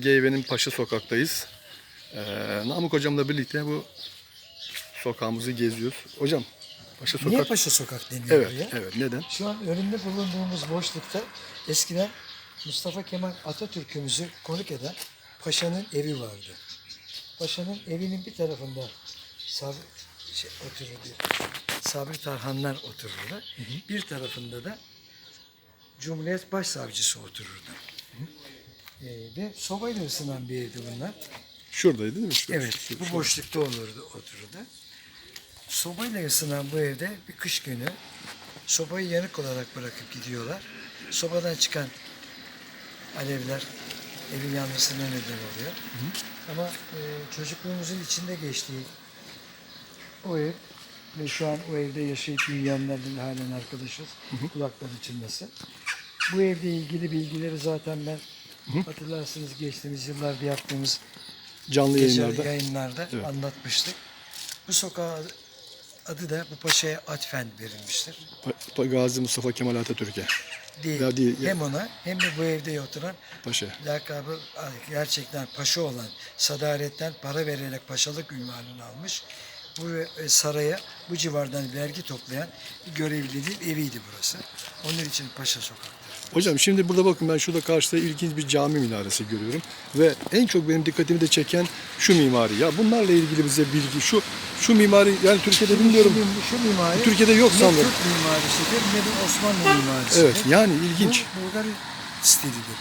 Geyve'nin Paşa Sokak'tayız. Ee, Namık hocamla birlikte bu sokağımızı geziyoruz. Hocam Paşa Sokak. Niye Paşa Sokak deniyor Evet, buraya? evet. Neden? Şu an önünde bulunduğumuz boşlukta eskiden Mustafa Kemal Atatürk'ümüzü konuk eden Paşa'nın evi vardı. Paşa'nın evinin bir tarafında Sabri, şey, otururdu. Sabri Tarhanlar otururdu. Bir tarafında da Cumhuriyet Başsavcısı otururdu. Ee, ve sobayla ısınan bir evdi bunlar. Şuradaydı değil mi? Şu- Evet, şu- bu boşlukta olurdu, otururdu. Sobayla ısınan bu evde bir kış günü sobayı yanık olarak bırakıp gidiyorlar. Sobadan çıkan alevler evin yanmasına neden oluyor. Ama e, çocukluğumuzun içinde geçtiği o ev ve şu an o evde yaşayıp büyüyenlerle halen arkadaşız. Kulakları çınlasın. Bu evle ilgili bilgileri zaten ben hatırlarsınız geçtiğimiz yıllarda yaptığımız Canlı gece yayınlarda. yayınlarda Evet. anlatmıştık. Bu sokağa adı da bu paşaya atfen verilmiştir. Pa- Gazi Mustafa Kemal Atatürk'e. Değil. Ya değil, Hem ona hem de bu evde oturan Paşa. lakabı gerçekten paşa olan sadaretten para vererek paşalık ünvanını almış. Bu e, saraya bu civardan vergi toplayan bir görevlinin eviydi burası. Onun için Paşa Sokak'tır. Hocam şimdi burada bakın ben şurada karşıda ilginç bir cami minaresi görüyorum. Ve en çok benim dikkatimi de çeken şu mimari. Ya bunlarla ilgili bize bilgi. Şu şu mimari yani Türkiye'de bilmiyorum. Şu, şu mimari Türkiye'de yok ne sanırım. Türk mimarisidir ne de Osmanlı mimarisidir. Evet yani ilginç. Bu Bulgar stilidir.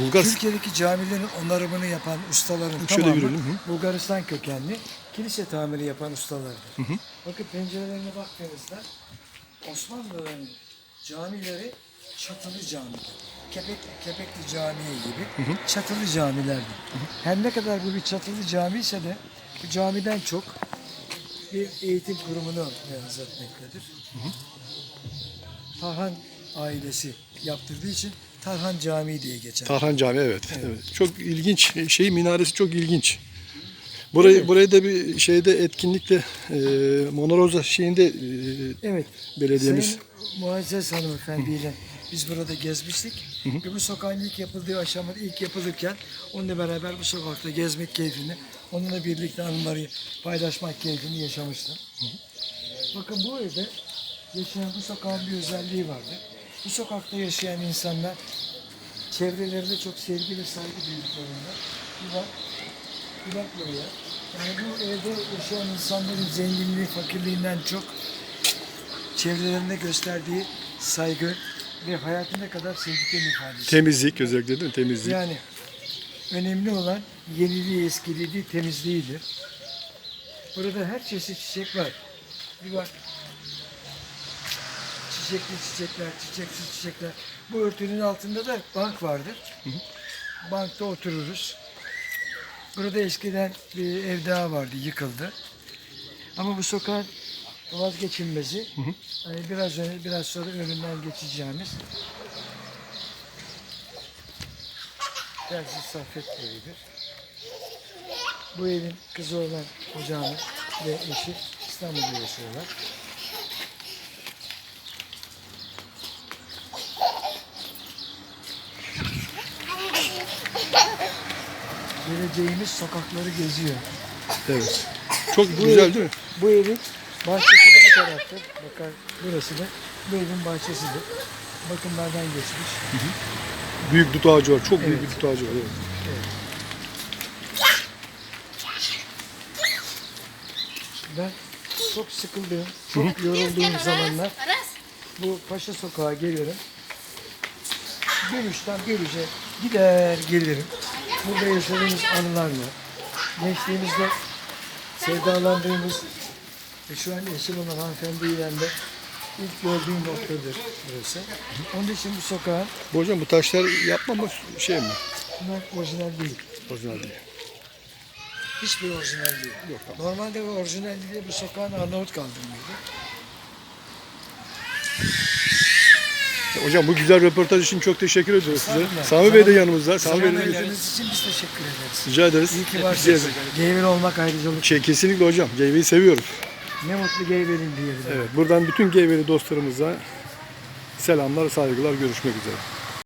Bulgar Türkiye'deki camilerin onarımını yapan ustaların Şöyle tamamı yürüyelim, hı. Bulgaristan kökenli kilise tamiri yapan ustalardır. Bakın pencerelerine baktığınızda Osmanlıların camileri çatılı camidir. Kepek, Kepekli Camii gibi çatılı camilerdir. Her ne kadar bu bir çatılı cami ise de bu camiden çok bir eğitim kurumunu benzetmektedir. Tarhan ailesi yaptırdığı için Tarhan Camii diye geçer. Tarhan Camii evet. evet. Çok ilginç. Şey minaresi çok ilginç. Burayı burayı da bir şeyde etkinlikle e, Monoroza şeyinde e, Evet. Belediyemiz. Sayın Muazzez hanımefendiyle biz burada gezmiştik. Ve bu sokağın ilk yapıldığı aşamada ilk yapılırken onunla beraber bu sokakta gezmek keyfini, onunla birlikte anıları paylaşmak keyfini yaşamıştım. Bakın bu evde yaşayan bu sokağın bir özelliği vardı. Bu sokakta yaşayan insanlar çevrelerinde çok sevgi ve saygı duyduklarında bir bak, bir bak buraya. Yani bu evde yaşayan insanların zenginliği, fakirliğinden çok çevrelerinde gösterdiği saygı ve hayatı ne kadar sevdiklerini ifadesi. temizlik özellikle değil mi? Temizlik. Yani önemli olan yeniliği, eskiliği temizliğidir. Burada her çeşit çiçek var. Bir bak. Çiçekli çiçekler, çiçeksiz çiçekler. Bu örtünün altında da bank vardır. Bankta otururuz. Burada eskiden bir ev daha vardı, yıkıldı. Ama bu sokağın vazgeçilmezi. Yani biraz önce, biraz sonra önünden geçeceğimiz Terzi Saffet evidir. Bu evin kızı olan hocamız ve eşi İstanbul'da yaşıyorlar. Geleceğimiz sokakları geziyor. Evet. Çok Bu güzel ev- değil mi? Bu evin bahçesi de bu taraftır. Bakar burası da bu evin bahçesidir. Bakımlardan geçmiş. Büyük dut ağacı var. Çok büyük Evet. bir dut ağacı var. Evet. Ben çok sıkıldığım, çok yorulduğum zamanlar bu Paşa Sokağa geliyorum. Gülüşten gülüşe gider gelirim. Burada yaşadığımız anılarla, gençliğimizde sevdalandığımız ve şu an eşim olan hanımefendiyle de ilk gördüğüm noktadır burası. Onun için bu sokağın Bu hocam bu taşlar yapma mı şey mi? bunlar orijinal değil. Orijinal değil. Hiçbir orijinal değil. Yok. Normalde bu orijinal diye bu sokağın Arnavut kaldırmıyordu. Hocam bu güzel röportaj için çok teşekkür ediyoruz size. Sami Bey de yanımızda. Sami Bey de için biz teşekkür ederiz. rica ederiz. İyi ki varsınız. ederiz. Geyvel olmak ayrıcalık. Şey, kesinlikle hocam. Geyveyi seviyoruz. Ne mutlu Geyvel'in diyelim. Evet. Buradan bütün Geyveli dostlarımıza selamlar, saygılar. Görüşmek üzere.